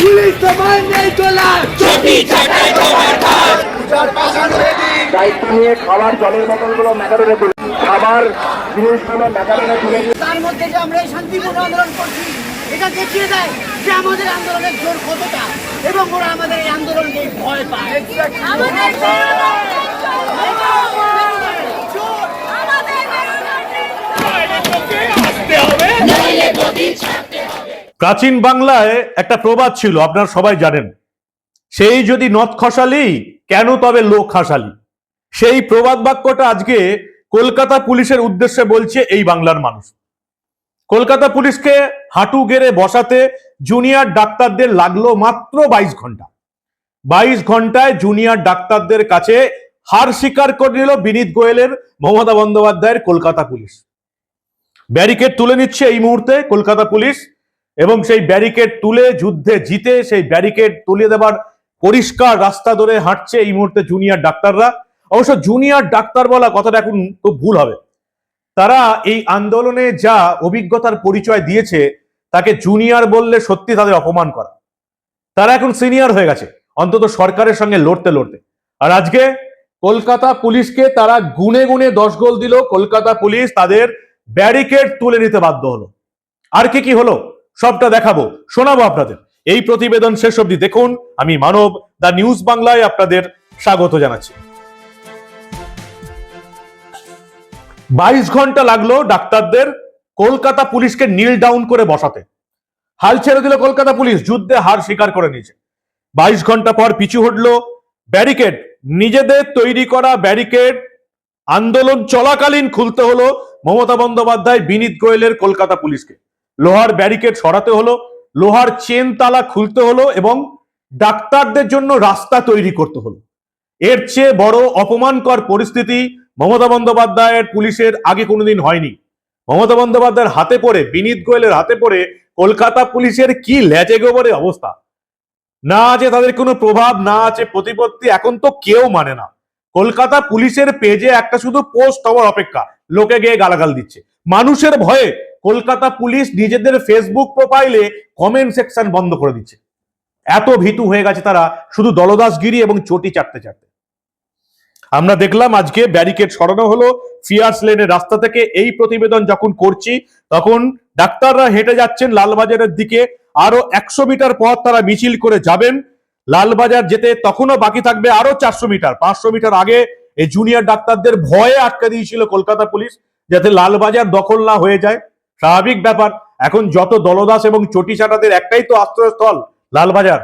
Police তোমার নেই তোলার দায়িত্ব নিয়ে খাবার জলের বোতলগুলো ম্যাগাডনে তুলে খাবার জিনিসগুলো ম্যাগাডনে তুলে তার মধ্যে যে আমরা এই শান্তিপূর্ণ আন্দোলন করছি এটা দেখিয়ে দেয় যে আমাদের আন্দোলনের জোর কতটা। এবং ওরা আমাদের এই আন্দোলনকে ভয় পায়। আমাদের প্রাচীন বাংলায় একটা প্রবাদ ছিল, আপনারা সবাই জানেন। সেই যদি নথ খসালি, কেন তবে লোক খাসালি? সেই প্রবাদ বাক্যটা আজকে কলকাতা পুলিশের উদ্দেশ্যে বলছে এই বাংলার মানুষ। কলকাতা পুলিশকে হাঁটু গেড়ে বসাতে জুনিয়র ডাক্তারদের লাগল মাত্র বাইশ ঘণ্টা। বাইশ ঘন্টায় জুনিয়র ডাক্তারদের কাছে হার স্বীকার করে নিল বিনীত গোয়েলের, মমতা বন্দ্যোপাধ্যায়ের কলকাতা পুলিশ। ব্যারিকেড তুলে নিচ্ছে এই মুহূর্তে কলকাতা পুলিশ। এবং সেই ব্যারিকেড তুলে যুদ্ধে জিতে সেই ব্যারিকেড তুলে দেবার পরিষ্কার রাস্তা ধরে হাঁটছে এই মুহূর্তে জুনিয়র ডাক্তাররা। অবশ্য জুনিয়র ডাক্তার বলা কথাটা এখন খুব ভুল হবে। তারা এই আন্দোলনে যা অভিজ্ঞতার পরিচয় দিয়েছে, তাকে জুনিয়র বললে সত্যি তাদের অপমান করা। তারা এখন সিনিয়র হয়ে গেছে, অন্তত সরকারের সঙ্গে লড়তে লড়তে। আর আজকে কলকাতা পুলিশকে তারা গুনে গুনে দশ গোল দিল। কলকাতা পুলিশ তাদের ব্যারিকেড তুলে নিতে বাধ্য হলো। আর কি কি হলো? সবটা দেখাবো, শোনাবো আপনাদের। এই প্রতিবেদন শেষ অবধি দেখুন। আমি মানব, দা নিউজ বাংলায় আপনাদের স্বাগত জানাচ্ছি। বাইশ ঘণ্টা লাগল ডাক্তারদের কলকাতা পুলিশকে নীল ডাউন করে বসাতে। হাল ছেড়ে দিল কলকাতা পুলিশ, যুদ্ধে হার স্বীকার করে নিয়েছে। বাইশ ঘণ্টা পর পিছু হটলো ব্যারিকেড। নিজেদের তৈরি করা ব্যারিকেড আন্দোলন চলাকালীন খুলতে হলো মমতা বন্দ্যোপাধ্যায়, বিনীত গোয়েলের কলকাতা পুলিশকে। লোহার ব্যারিকেড সরাতে হলো, লোহার চেন তালা খুলতে হলো এবং ডাক্তারদের জন্য রাস্তা তৈরি করতে হলো। এর চেয়ে বড় অপমানকর পরিস্থিতি মমতা বন্দ্যোপাধ্যায়ের পুলিশের আগে কোনোদিন হয়নি। মমতা বন্দ্যোপাধ্যায়ের হাতে পড়ে, বিনীত গোয়েলের হাতে পড়ে কলকাতা পুলিশের কি ল্যাচে গোবরে অবস্থা? না আছে তাদের কোনো প্রভাব, না আছে প্রতিপত্তি, এখন তো কেউ মানে না। কলকাতা পুলিশের পেজে একটা শুধু পোস্ট হওয়ার অপেক্ষা, লোকে গিয়ে গালাগাল দিচ্ছে। মানুষের ভয়ে কলকাতা পুলিশ নিজেদের ফেসবুক প্রোফাইলে কমেন্ট সেকশন বন্ধ করে দিচ্ছে। এত ভীতু হয়ে গেছে তারা, শুধু দলদাসগিরি এবং চটি চাটতে চাটতে। আমরা দেখলাম আজকে ব্যারিকেড সরানো হলো ফিয়ার্স লেনের রাস্তা থেকে। এই প্রতিবেদন যখন করছি, তখন ডাক্তাররা হেঁটে যাচ্ছেন লালবাজারের দিকে। আরও একশো মিটার পথ তারা মিছিল করে যাবেন। লালবাজার যেতে তখনও বাকি থাকবে আরও চারশো মিটার। পাঁচশো মিটার আগে এই জুনিয়র ডাক্তারদের ভয়ে আটকে দিয়েছিল কলকাতা পুলিশ, যাতে লালবাজার দখল না হয়ে যায়। স্বাভাবিক ব্যাপার, এখন যত দলদাস এবং চটি চাটাদের একটাই তো আশ্রয়স্থল, লালবাজার।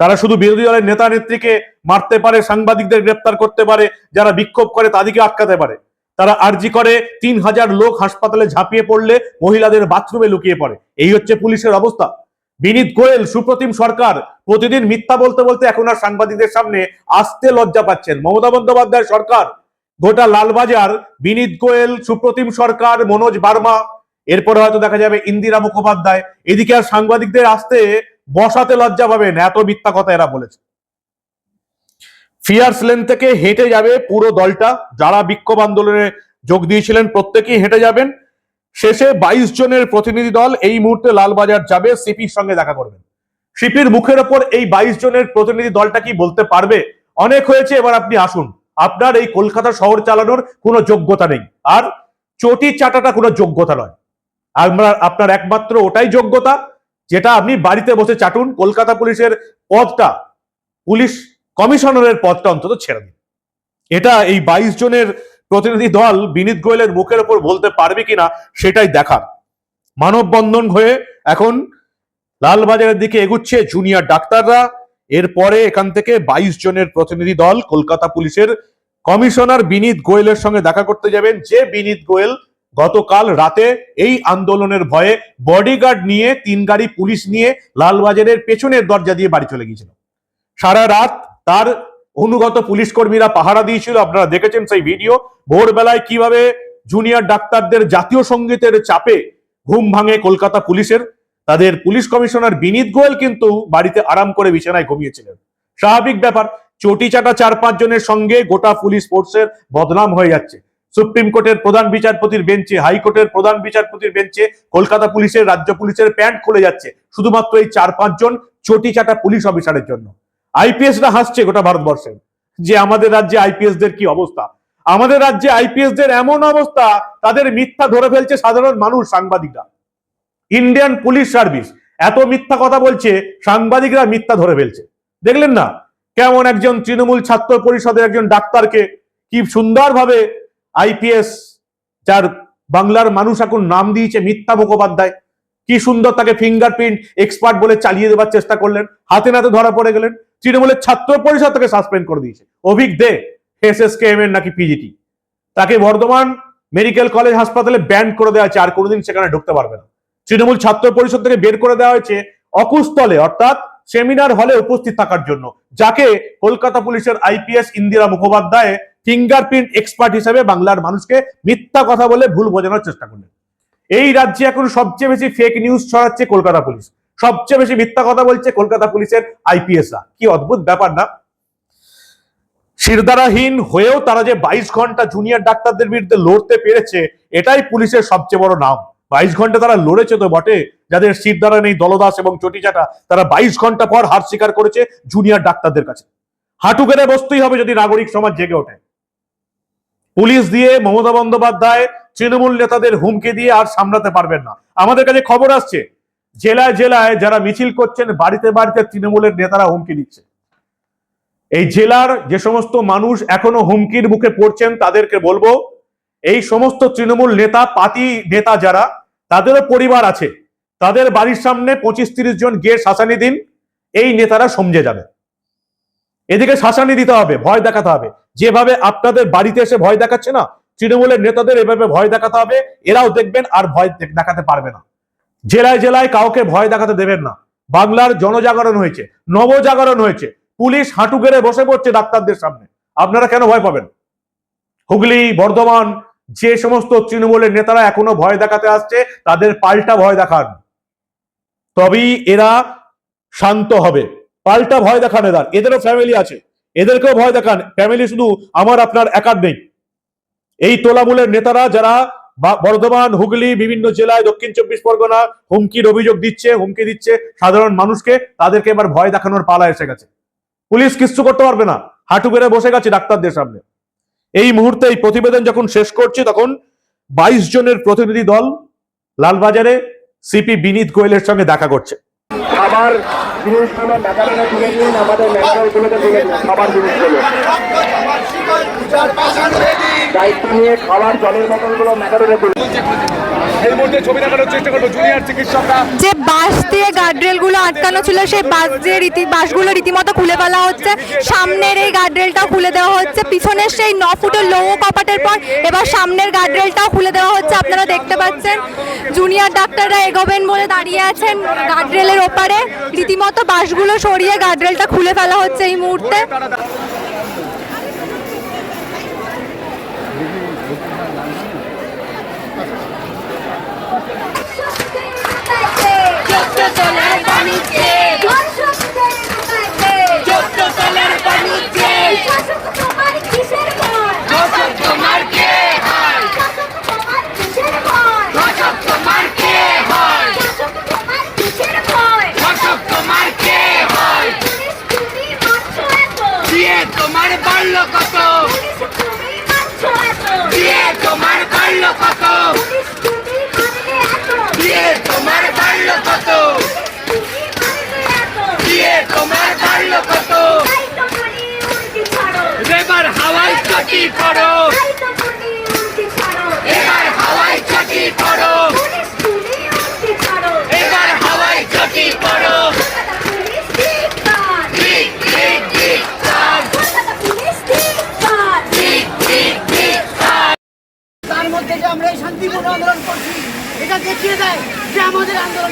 তারা শুধু বিরোধী দলের নেতা নেত্রীকে মারতে পারে, সাংবাদিকদের গ্রেপ্তার করতে পারে, যারা বিক্ষোভ করে তাদেরকে আটকাতে পারে। তারা আর্জি করে, তিন হাজার লোক হাসপাতালে ঝাঁপিয়ে পড়লে মহিলাদের বাথরুমে লুকিয়ে পড়ে। এই হচ্ছে পুলিশের অবস্থা। বিনীত গোয়েল, সুপ্রতিম সরকার, প্রতিদিন মিথ্যা বলতে বলতে এখন আর সাংবাদিকদের সামনে আসতে লজ্জা পাচ্ছেন। মমতা বন্দ্যোপাধ্যায় সরকার, গোটা লালবাজার, বিনীত গোয়েল, সুপ্রতিম সরকার, মনোজ বার্মা এরপরে হয়তো দেখা যাবে ইন্দিরা মুখোপাধ্যায়। এদিকে আর সাংবাদিকদের আসতে বসাতে লজ্জা পাবেন, এত মিথ্যা কথা এরা বলেছে। ফিয়ার্স লেন থেকে হেঁটে যাবে পুরো দলটা। যারা বিক্ষোভ আন্দোলনে যোগ দিয়েছিলেন, প্রত্যেকেই হেঁটে যাবেন। শেষে বাইশ জনের প্রতিনিধি দল এই মুহূর্তে লালবাজার যাবে, সিপির সঙ্গে দেখা করবেন। সিপির মুখের ওপর এই বাইশ জনের প্রতিনিধি দলটা কি বলতে পারবে? অনেক হয়েছে, এবার আপনি আসুন। আপনার এই কলকাতা শহর চালানোর কোনো যোগ্যতা নেই। আর চটি চাটাটা কোনো যোগ্যতা নয়। আমরা আপনার একমাত্র ওটাই যোগ্যতা, যেটা আপনি বাড়িতে বসে চাটুন, কলকাতা পুলিশের পদটা, পুলিশ কমিশনারের পদটা অন্তত ছেড়ে দিন। এটা এই বাইশ জনের প্রতিনিধি দল বিনীত গোয়েলের মুখের ওপর বলতে পারবে কিনা, সেটাই দেখার। মানববন্ধন হয়ে এখন লালবাজারের দিকে এগুচ্ছে জুনিয়র ডাক্তাররা। এরপরে এখান থেকে বাইশ জনের প্রতিনিধি দল কলকাতা পুলিশের কমিশনার বিনীত গোয়েলের সঙ্গে দেখা করতে যাবেন যে বিনীত গোয়েল গতকাল রাতে এই আন্দোলনের ভয়ে বডিগার্ড নিয়ে, তিন গাড়ি পুলিশ নিয়ে লালবাজারের পেছনের দরজা দিয়ে বাড়ি চলে গিয়েছিল। সারা রাত তার অনুগত পুলিশ কর্মীরা পাহারা দিয়েছিল। আপনারা দেখেছেন সেই ভিডিও। ভোরবেলায় কীভাবে জুনিয়র ডাক্তারদের জাতীয় সঙ্গীতের চাপে ঘুম ভাঙে কলকাতা পুলিশের। তাদের পুলিশ কমিশনার বিনীত গোয়েল কিন্তু বাড়িতে আরাম করে বিছানায় ঘুমিয়েছিলেন। স্বাভাবিক ব্যাপার, চটি চাটা চার পাঁচ জনের সঙ্গে গোটা পুলিশ ফোর্সের বদনাম হয়ে যাচ্ছে। সুপ্রিম কোর্টের প্রধান বিচারপতির বেঞ্চে, হাইকোর্টের প্রধান বিচারপতির বেঞ্চে কলকাতা পুলিশের, রাজ্য পুলিশের প্যান্ট খুলে যাচ্ছে। শুধুমাত্র এই চার পাঁচজন চটি চাটা পুলিশ অফিসারের জন্য। আইপিএসরা হাসছে গোটা ভারতবর্ষে যে আমাদের রাজ্যে আইপিএস দের কি অবস্থা। আমাদের রাজ্যে আইপিএস দের এমন অবস্থা, তাদের মিথ্যা ধরে ফেলছে সাধারণ মানুষ, সাংবাদিকরা। ইন্ডিয়ান পুলিশ সার্ভিস এত মিথ্যা কথা বলছে, সাংবাদিকরা মিথ্যা ধরে ফেলছে। দেখলেন না? কেমন একজন তৃণমূল ছাত্র পরিষদের একজন ডাক্তারকে কি সুন্দরভাবে আইপিএস, যার বাংলার মানুষ এখন নাম দিয়েছে মিথ্যা মুখোপাধ্যায়। কি সুন্দর তাকে ফিঙ্গারপ্রিন্ট এক্সপার্ট বলে চালিয়ে দেওয়ার চেষ্টা করলেন। হাতে নাতে ধরা পড়ে গেলেন। তৃণমূলের ছাত্র পরিষদ তাকে সাসপেন্ড করে দিয়েছে। Abhik De S S K M এর নাকি পিজিটি তাকে বর্ধমান মেডিকেল কলেজ হাসপাতালে ব্যান্ড করে দেওয়া হয়েছে। আর কোনোদিন সেখানে ঢুকতে পারবে না। তৃণমূল ছাত্র পরিষদ থেকে বের করে দেওয়া হয়েছে অকুস্থলে অর্থাৎ সেমিনার হলে উপস্থিত থাকার জন্য। যাকে কলকাতা পুলিশের IPS Indira Mukhopadhyay fingerprint expert হিসেবে বাংলার মানুষকে মিথ্যা কথা বলে ভুল বোঝানোর চেষ্টা করলেন। এই রাজ্যে এখন সবচেয়ে বেশি ফেক নিউজ ছড়াচ্ছে কলকাতা পুলিশ সবচেয়ে বেশি মিথ্যা কথা বলছে কলকাতা পুলিশের আইপিএসরা কি অদ্ভুত ব্যাপার না? শিরদারাহীন হয়েও তারা যে বাইশ ঘণ্টা জুনিয়র ডাক্তারদের বিরুদ্ধে লড়তে পেরেছে, এটাই পুলিশের সবচেয়ে বড় নাম। বাইশ ঘণ্টা তারা লড়েছে তো বটে, যাদের শিরদারা নেই দলদাস এবং চটিচাটা, তারা বাইশ ঘণ্টা পর হার স্বীকার করেছে জুনিয়র ডাক্তারদের কাছে। হাঁটু গেড়ে বসতেই হবে যদি নাগরিক সমাজ জেগে ওঠে। পুলিশ দিয়ে মমতা বন্দ্যোপাধ্যায় তৃণমূল নেতাদের হুমকি দিয়ে আর সামলাতে পারবেন না। আমাদের কাছে খবর আসছে, জেলায় জেলায় যারা মিছিল করছেন, বাড়িতে বাড়িতে তৃণমূলের নেতারা হুমকি দিচ্ছে। এই জেলার যে সমস্ত মানুষ এখনও হুমকির মুখে পড়ছেন, তাদেরকে বলব, এই সমস্ত তৃণমূল নেতা পাতি নেতা যারা, তাদেরও পরিবার আছে। তাদের বাড়ির সামনে পঁচিশ তিরিশ জন গিয়ে শাসানি দিন, এই নেতারা সমঝে যাবে। এদিকে শাসানি দিতে হবে, ভয় দেখাতে হবে। যেভাবে আপনাদের বাড়িতে এসে ভয় দেখাচ্ছে না, তৃণমূলের নেতাদের এভাবে ভয় দেখাতে হবে, এরাও দেখবেন আর ভয় দেখাতে পারবে না। জেলায় জেলায় কাউকে ভয় দেখাতে দেবেন না। বাংলার জনজাগরণ হয়েছে, নবজাগরণ হয়েছে, পুলিশ হাঁটু গেড়ে বসে পড়ছে ডাক্তারদের সামনে। আপনারা কেন ভয় পাবেন? হুগলি, বর্ধমান, যে সমস্ত তৃণমূলের নেতারা এখনও ভয় দেখাতে আসছে, তাদের পাল্টা ভয় দেখান। তবেই এরা শান্ত হবে। পাল্টা ভয় দেখান এদের এদেরও ফ্যামিলি আছে। এদেরকেও ভয় দেখান। ফ্যামিলি শুধু আমার, আপনার, একার নেই। এই তোলামূলের নেতারা যারা বর্ধমান, হুগলি, বিভিন্ন জেলায় দক্ষিণ চব্বিশ পরগনা হুমকির অভিযোগ দিচ্ছে, হুমকি দিচ্ছে সাধারণ মানুষকে, তাদেরকে এবার ভয় দেখানোর পালা এসে গেছে। পুলিশ কিচ্ছু করতে পারবে না। হাঁটু বেড়ে বসে গেছে ডাক্তারদের সামনে। এই মুহূর্তে এই প্রতিবেদন যখন শেষ করছি, তখন বাইশ জনের প্রতিনিধি দল লালবাজারে সিপি বিনীত গোয়েলের সঙ্গে দেখা করছে। খাবার জিনিসগুলো ম্যাকাডোনে তুলে দিন আমাদের ম্যাকাডোনগুলোতে তুলে দিন খাবার জিনিসগুলো দায়িত্ব নিয়ে খাবার জলের বোতলগুলো ম্যাকাডোনে তুলে দিন। এই মুহূর্তে ছবি দেখানোর চেষ্টা করব জুনিয়র চিকিৎসকরা। যে বাস দিয়ে গার্ডরেলগুলো আটকানো ছিল সেই বাস দিয়ে রীতি বাসগুলো রীতিমতো খুলে ফেলা হচ্ছে। সামনের এই গার্ডরেলটাও খুলে দেওয়া হচ্ছে। পিছনের সেই ন ফুটের লৌহ কপাটের পর এবার সামনের গার্ডরেলটাও খুলে দেওয়া হচ্ছে। আপনারা দেখতে পাচ্ছেন জুনিয়র ডাক্তাররা এগোবেন বলে দাঁড়িয়ে আছেন গার্ডরেলের ওপারে। রীতিমতো বাসগুলো সরিয়ে গার্ডরেলটা খুলে ফেলা হচ্ছে এই মুহূর্তে। তোমার বাড়ল কত? দিয়ে তোমার বাড়ল কত? দিয়ে তোমার বাড়ল কত? দিয়ে তোমার বাড়ল কত? এবার হাওয়াই চটি করো।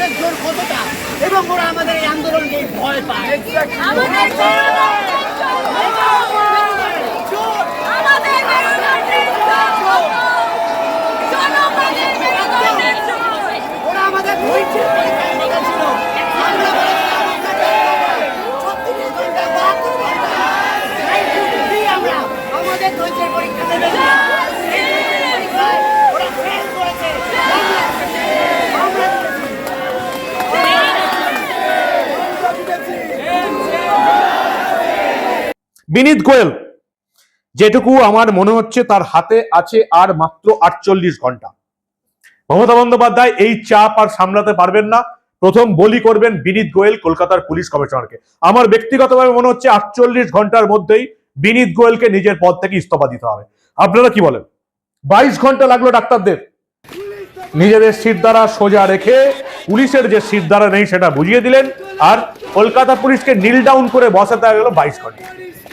আমাদের জোর কতটা? এবং ওরা আমাদের এই আন্দোলনকে ভয় পায়। আমাদের ওরা আমাদের বিনীত গোয়েল, যেটুকু আমার মনে হচ্ছে তার হাতে আছে আর মাত্র আটচল্লিশ ঘণ্টা। মমতা বন্দ্যোপাধ্যায় এই চাপ আর সামলাতে পারবেন না। প্রথম বলি করবেন বিনীত গোয়েল কলকাতার পুলিশ কমিশনারকে। আমার ব্যক্তিগতভাবে মনে হচ্ছে আটচল্লিশ ঘণ্টার মধ্যেই বিনীত গোয়েলকে নিজের পদ থেকে ইস্তফা দিতে হবে। আপনারা কি বলেন? বাইশ ঘণ্টা লাগল ডাক্তারদের। নিজেদের সিরদারা সোজা রেখে পুলিশের যে সিরদারা নেই সেটা বুঝিয়ে দিলেন। আর কলকাতা পুলিশকে নীল ডাউন করে বসাতে গেল বাইশ ঘণ্টা।